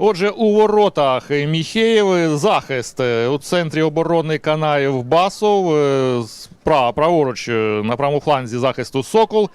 Отже, у воротах Міхеєв захист е, у центрі оборони Канаєв Басов. е, Справа праворуч е, на правому фланзі захисту Сокол.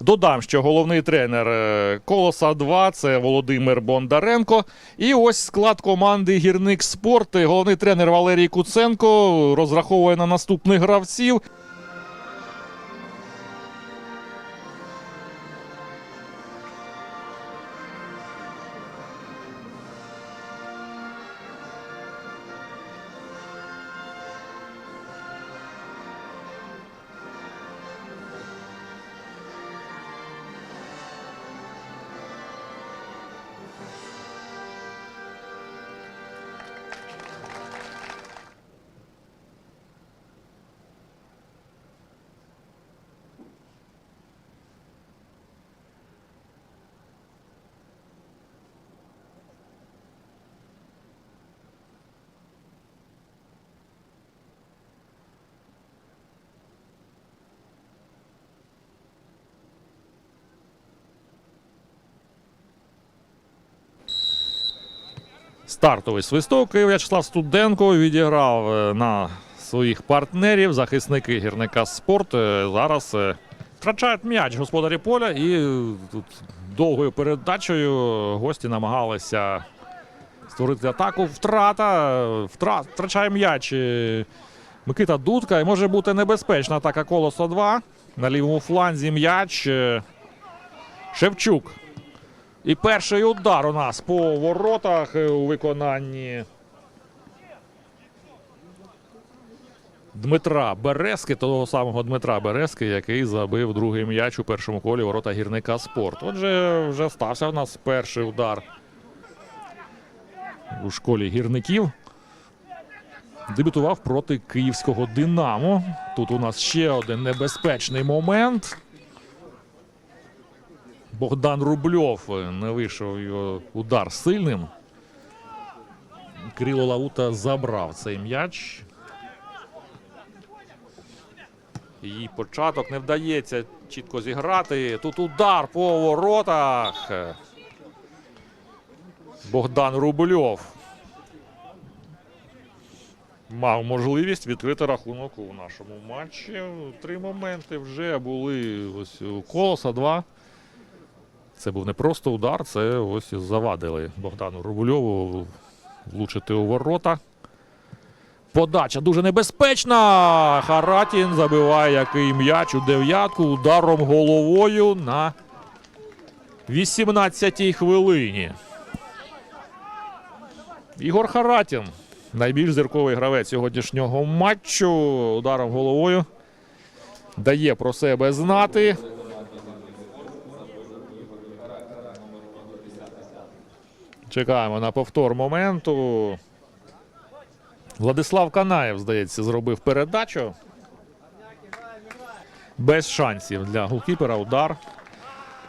Додам, що головний тренер Колоса 2 це Володимир Бондаренко. І ось склад команди Гірник Спорт. Головний тренер Валерій Куценко розраховує на наступних гравців. Стартовий свисток. І В'ячеслав Студенко відіграв е, на своїх партнерів, захисники гірника спорт. Е, Зараз е, втрачають м'яч господарі поля. І тут довгою передачею гості намагалися створити атаку. Втрата. Втра... Втрачає м'яч. Микита Дудка. І може бути небезпечна атака колоса 2. На лівому фланзі м'яч. Шевчук. І перший удар у нас по воротах е, у виконанні Дмитра Березки, того самого Дмитра Березки, який забив другий м'яч у першому колі ворота гірника спорт. Отже, вже стався в нас перший удар у школі гірників. Дебютував проти київського Динамо. Тут у нас ще один небезпечний момент. Богдан Рубльов е, не вийшов його удар сильним. Крило Лаута забрав цей м'яч. Її початок не вдається чітко зіграти. Тут удар по воротах. Богдан Рубльов мав можливість відкрити рахунок у нашому матчі. Три моменти вже були ось у колоса два. Це був не просто удар, це ось завадили Богдану Рубльову влучити у ворота. Подача дуже небезпечна. Харатін забиває який м'яч у дев'ятку ударом головою на 18-й хвилині. Ігор Харатін. Найбільш зірковий гравець сьогоднішнього матчу. Ударом головою дає про себе знати. Чекаємо на повтор моменту. Владислав Канаєв, здається, зробив передачу. Без шансів для голкіпера. Удар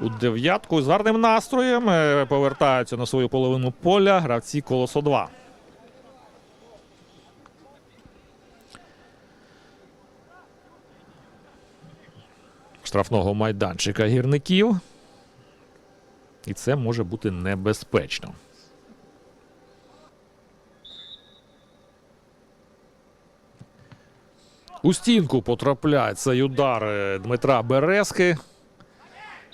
у дев'ятку. З гарним настроєм е, повертаються на свою половину поля гравці Колосо 2. Штрафного майданчика гірників. І це може бути небезпечно. У стінку потрапляє цей удар е, Дмитра Березки.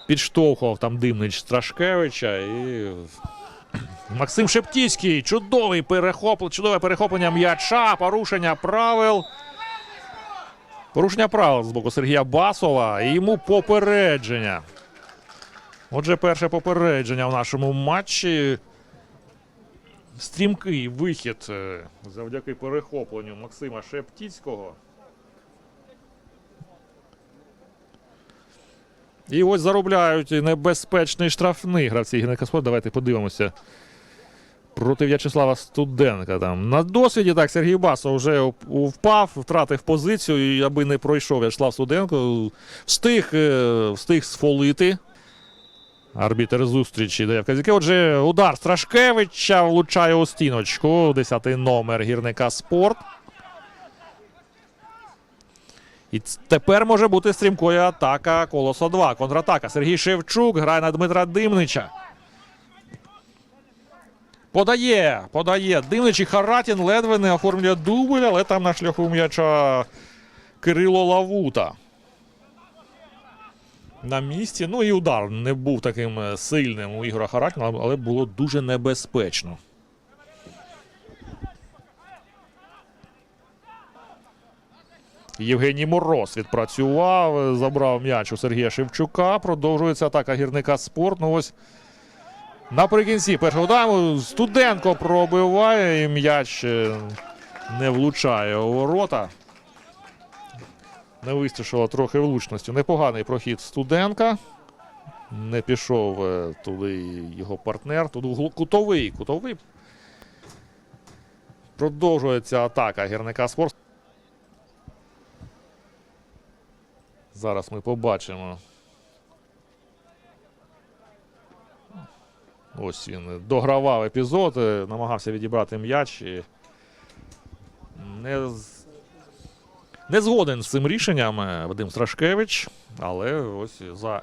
Підштовхував там димнич Страшкевича. І Максим Шептіцький. Чудовий перехоп... чудове перехоплення м'яча, порушення правил. Порушення правил з боку Сергія Басова. І йому попередження. Отже, перше попередження в нашому матчі. Стрімкий вихід е, завдяки перехопленню Максима Шептіцького. І ось заробляють небезпечний штрафний гравці гірника спорту. Давайте подивимося. Проти В'ячеслава Студенка. Там. На досвіді так Сергій Басов вже впав, втратив позицію, і аби не пройшов В'ячеслав Студенко, встиг, е, встиг сфолити. Арбітер зустрічі дає вказівки. Отже, удар Страшкевича влучає у стіночку. 10-й номер гірника спорт. І тепер може бути стрімкою атака Колосо 2. Контратака. Сергій Шевчук грає на Дмитра Димнича. Подає, подає. Дивничий Харатін ледве не оформлює дубль, але там на шляху м'яча Кирило Лавута. На місці. Ну і удар не був таким е, сильним у Ігора Харатіна, але було дуже небезпечно. Євгеній Мороз відпрацював, забрав м'яч у Сергія Шевчука. Продовжується атака гірника спорт. Ну ось наприкінці першого тайму Студенко пробиває і м'яч е, не влучає у ворота. Не вистачило трохи влучності. Непоганий прохід Студенка. Не пішов е, туди його партнер. Тут кутовий. Кутовий. Продовжується атака гірника спорт. Зараз ми побачимо. Ось він догравав епізод, е, намагався відібрати м'яч. І не, не згоден з цим рішенням е, Вадим Страшкевич, але ось за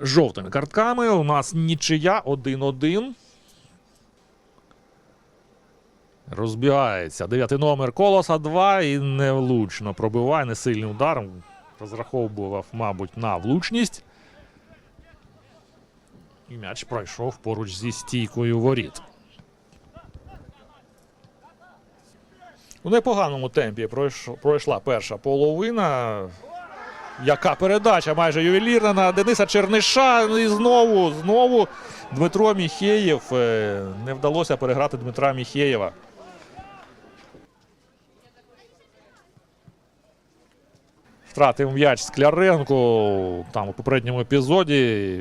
жовтими картками у нас нічия 1-1. Розбігається. Дев'ятий номер колоса 2 і невлучно пробиває несильний удар. Розраховував, мабуть, на влучність. І м'яч пройшов поруч зі стійкою воріт. У непоганому темпі пройшла перша половина. Яка передача майже ювелірна на Дениса Черниша. Ну І знову, знову Дмитро Міхеєв. е, Не вдалося переграти Дмитра Міхеєва. Втратив м'яч Скляренко там у попередньому епізоді.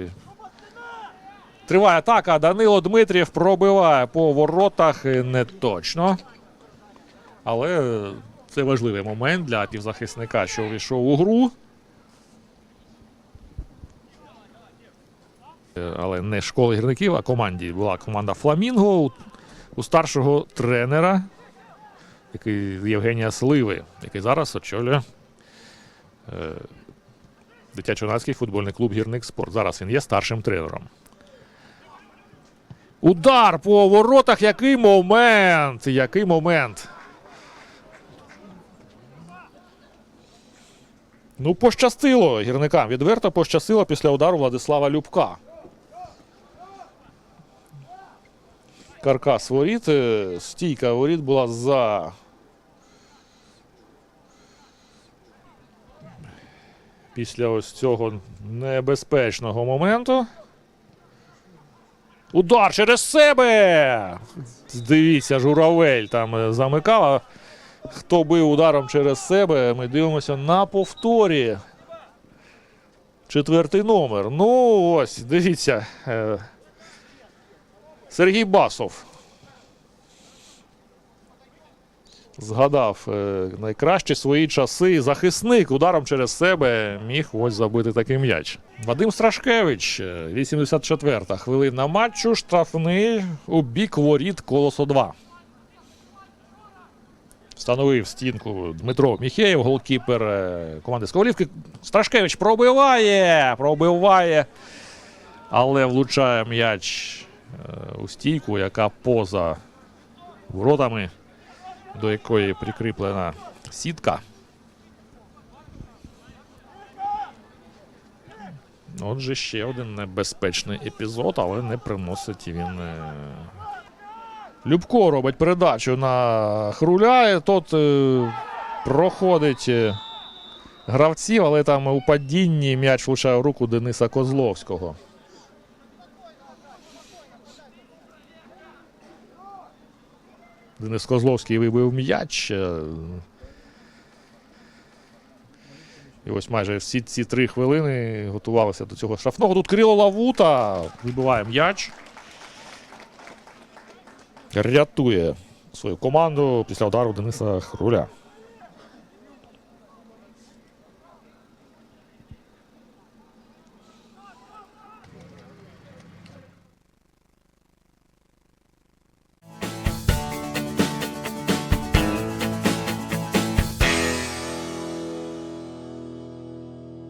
Триває атака. Данило Дмитрів пробиває по воротах е, не точно. Але це важливий момент для півзахисника, що увійшов у гру. Але не школи гірників, а команді була команда Фламінго у, старшого тренера, який Євгенія Сливи, який зараз очолює е, дитячо-юнацький футбольний клуб Гірник Спорт. Зараз він є старшим тренером. Удар по воротах. Який момент! Який момент! Ну, пощастило гірникам. Відверто пощастило після удару Владислава Любка. Каркас воріт. е, Стійка воріт була за. Після ось цього небезпечного моменту. Удар через себе. Дивіться, журавель там е, замикав. Хто бив ударом через себе, ми дивимося на повторі. Четвертий номер. Ну, ось, дивіться. е, Сергій Басов. Згадав е, найкращі свої часи. Захисник ударом через себе міг ось забити такий м'яч. Вадим Страшкевич, е, 84-та хвилина матчу. Штрафний у бік воріт колосо 2. Встановив стінку Дмитро Міхеєв, голкіпер е, команди Сковалівки. Страшкевич пробиває, пробиває, але влучає м'яч е, у стійку, яка поза воротами, до якої прикріплена сітка. Отже, ще один небезпечний епізод, але не приносить він. Любко робить передачу на Хруля. і Тот е, проходить е, гравців, але там у падінні м'яч влучає в руку Дениса Козловського. Денис Козловський вибив м'яч. е, І ось майже всі ці три хвилини готувалися до цього штрафного. Тут Кирило Лавута вибиває м'яч. Рятує свою команду після удару Дениса Хруля.